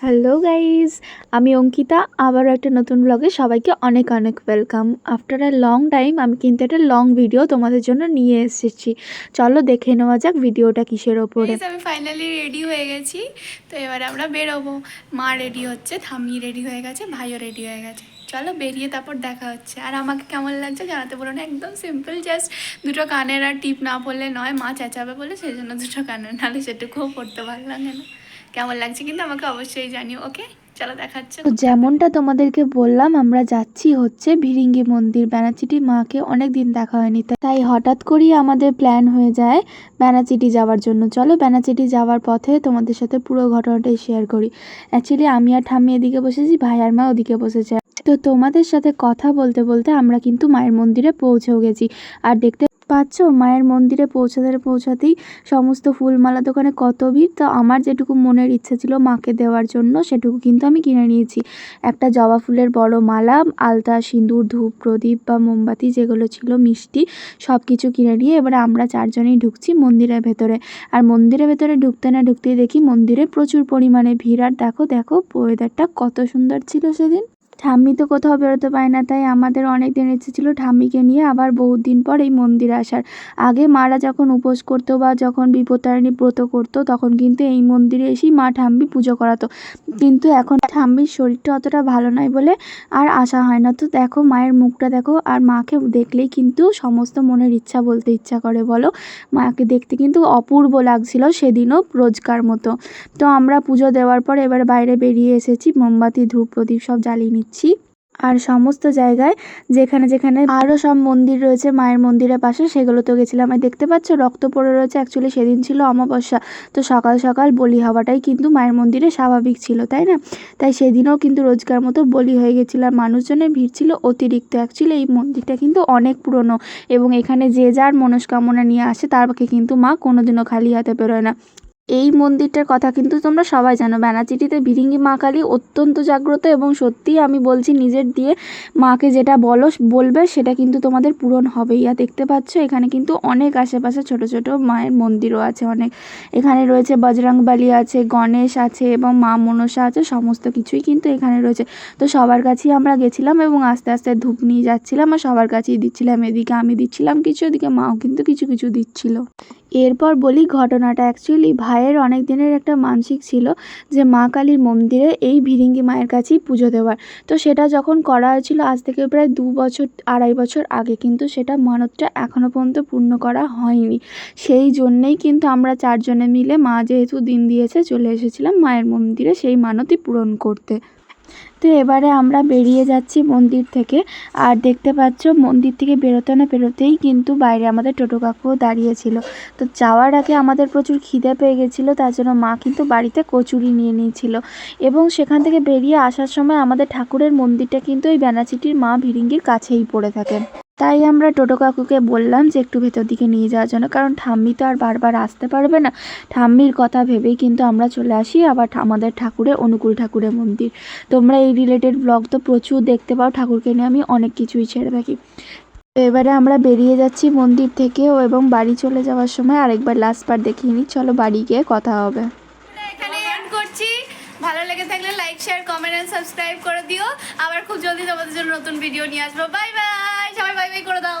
Hello guys আমি অঙ্কিতা। আবারও একটা নতুন ব্লগে সবাইকে অনেক অনেক welcome after a long time আমি কিন্তু একটা লং ভিডিও তোমাদের জন্য নিয়ে এসেছি। চলো দেখে নেওয়া যাক ভিডিওটা কিসের ওপরে। আমি ফাইনালি রেডি হয়ে গেছি। তো এবার আমরা বেরোবো। মা রেডি হচ্ছে থামি রেডি হয়ে গেছে, ভাইও রেডি হয়ে গেছে। চলো বেরিয়ে তারপর দেখা হচ্ছে। আর আমাকে কেমন লাগছে জানাতে বলো না, একদম সিম্পল জাস্ট দুটো কানের আর টিপ না পড়লে নয়, মা চেঁচাবে বলে সেই জন্য দুটো কানের। নাহলে সেটুকুও পড়তে লাগে না। কেমন লাগছে কিন্তু আমাকে অবশ্যই জানিও, ওকে? চলো দেখাচ্ছে। তো যেমনটা তোমাদেরকে বললাম, আমরা যাচ্ছি হচ্ছে ভিরিঙ্গি মন্দির। ব্যানাচিটি মাকে অনেক দিন দেখা হয়নি তাই- হঠাৎ করেই আমাদের প্ল্যান হয়ে যায় ব্যানাচিটি যাওয়ার জন্য। চলো ব্যানাচিটি যাওয়ার পথে তোমাদের সাথে পুরো ঘটনাটাই শেয়ার করি। অ্যাকচুয়ালি আমি আর ঠাম্মি এদিকে বসেছি, ভাই আর মা ওদিকে বসেছে। তো তোমাদের সাথে কথা বলতে বলতে আমরা কিন্তু মায়ের মন্দিরে পৌঁছেও গেছি। আর দেখতে পাচ্ছ? মায়ের মন্দিরে পৌঁছাতে পৌঁছাতেই সমস্ত ফুলমালা দোকানে কত ভিড়? তো আমার যেটুকু মনের ইচ্ছা ছিল মাকে দেওয়ার জন্য, সেটুকু কিন্তু আমি কিনে নিয়েছি। একটা জবা ফুলের বড় মালা, আলতা, সিঁদুর, ধূপ, প্রদীপ বা মোমবাতি, যেগুলো ছিল মিষ্টি সব কিছু কিনে নিয়ে এবারে আমরা চারজনেই ঢুকছি মন্দিরের ভেতরে। আর মন্দিরের ভেতরে ঢুকতে না ঢুকতেই দেখি মন্দিরে প্রচুর পরিমাণে ভিড়। আর দেখো দেখো ওয়েদারটা কত সুন্দর ছিল সেদিন। ঠাম্মি তো কোথাও বেরোতে পারে না, তাই আমাদের অনেক দিন ইচ্ছে ছিল ঠাম্মিকে নিয়ে আবার বহুত দিন পর এই মন্দিরে আসার। আগে মারা যখন উপোস করতো বা যখন বিপত্তারিণী ব্রত করতো, তখন কিন্তু এই মন্দিরে এসেই মা ঠাম্মি পুজো করাতো। কিন্তু এখন ঠাম্মির শরীরটা অতটা ভালো নয় বলে আর আসা হয় না। তো দেখো, মায়ের মুখটা দেখো আর মাকে দেখলেই কিন্তু সমস্ত মনের ইচ্ছা বলতে ইচ্ছা করে, বলো। মাকে দেখতে কিন্তু অপূর্ব লাগছিল সেদিনও রোজকার মতো। তো আমরা পুজো দেওয়ার পর এবার বাইরে বেরিয়ে এসেছি, মোমবাতি ধূপ প্রদীপ সব জ্বালিয়ে নিচ্ছি। আর সমস্ত জায়গায় যেখানে যেখানে আরও সব মন্দির রয়েছে, মায়ের মন্দিরের পাশে, সেগুলোতেও গেছিলাম। আর দেখতে পাচ্ছ, রক্ত পড়ে রয়েছে। অ্যাকচুয়ালি সেদিন ছিল অমাবস্যা। তো সকাল সকাল বলি হওয়াটাই কিন্তু মায়ের মন্দিরে স্বাভাবিক ছিল, তাই না? তাই সেদিনও কিন্তু রোজকার মতো বলি হয়ে গেছিল। আর মানুষজনের ভিড় ছিল অতিরিক্ত। অ্যাকচুয়ালি এই মন্দিরটা কিন্তু অনেক পুরনো। এবং এখানে যে যার মনস্কামনা নিয়ে আসে তারকে কিন্তু মা কোনোদিনও খালি হাতে বেরোয় না। এই মন্দিরটার কথা কিন্তু তোমরা সবাই জানো। ব্যানাচিটিতে ভিরিঙ্গি মা কালী অত্যন্ত জাগ্রত এবং সত্যিই আমি বলছি নিজের দিয়ে মাকে যেটা বলো, বলবে সেটা কিন্তু তোমাদের পূরণ হবেই। আর দেখতে পাচ্ছ, এখানে কিন্তু অনেক আশেপাশে ছোট ছোট মায়ের মন্দিরও আছে, অনেক এখানে রয়েছে বজরংবালি আছে, গণেশ আছে এবং মা মনসা আছে, সমস্ত কিছুই কিন্তু এখানে রয়েছে। তো সবার কাছেই আমরা গেছিলাম এবং আস্তে আস্তে ধূপ নিয়ে যাচ্ছিলাম আর সবার কাছেই দিচ্ছিলাম। এদিকে আমি দিচ্ছিলাম কিছু এদিকে মাও কিন্তু কিছু কিছু দিচ্ছিল। এরপর বলি ঘটনাটা। অ্যাকচুয়ালি ভাইয়ের অনেক দিনের একটা মানসিক ছিল যে মা কালীর মন্দিরে এই ভিরিঙ্গি মায়ের কাছেই পুজো দেওয়ার। তো সেটা যখন করা হয়েছিল আজ থেকে প্রায় দু বছর, আড়াই বছর আগে কিন্তু সেটা মানতটা এখনও পর্যন্ত পূর্ণ করা হয়নি। সেই জন্যেই কিন্তু আমরা চারজনে মিলে মা যেহেতু দিন দিয়েছে চলে এসেছিলাম মায়ের মন্দিরে সেই মানতই পূরণ করতে। তো এবারে আমরা বেরিয়ে যাচ্ছি মন্দির থেকে। আর দেখতে পাচ্ছ, মন্দির থেকে বেরোতে না বেরোতেই কিন্তু বাইরে আমাদের টোটো কাকুও দাঁড়িয়েছিল। তো যাওয়ার আগে আমাদের প্রচুর খিদে পেয়ে গেছিল, তার জন্য মা কিন্তু বাড়িতে কচুরি নিয়ে নিয়েছিল। এবং সেখান থেকে বেরিয়ে আসার সময় আমাদের ঠাকুরের মন্দিরটা কিন্তু ওই ব্যানাচিটির মা ভিরিঙ্গির কাছেই পড়ে থাকে। তাই আমরা টোটো কাকুকে বললাম যে একটু ভেতর দিকে নিয়ে যাওয়ার জন্য, কারণ ঠাম্মি তো আর বারবার আসতে পারবে না। ঠাম্মির কথা ভেবেই কিন্তু আমরা চলে আসি, আবার আমাদের ঠাকুরের অনুকূল ঠাকুরের মন্দির। তোমরা এই রিলেটেড ব্লগ তো প্রচুর দেখতে পাও, ঠাকুরকে নিয়ে আমি অনেক কিছুই ছেড়ে থাকি। এবারে আমরা বেরিয়ে যাচ্ছি মন্দির থেকে ও এবং বাড়ি চলে যাওয়ার সময় আরেকবার লাস্ট বার দেখিয়ে নিই। চলো বাড়ি গিয়ে কথা হবে। ভালো লেগে থাকলে like share comment and subscribe করে দিও। আবার খুব জলদি তোমাদের জন্য নতুন ভিডিও নিয়ে আসব। বাই বাই সবাই বাই বাই করে দাও।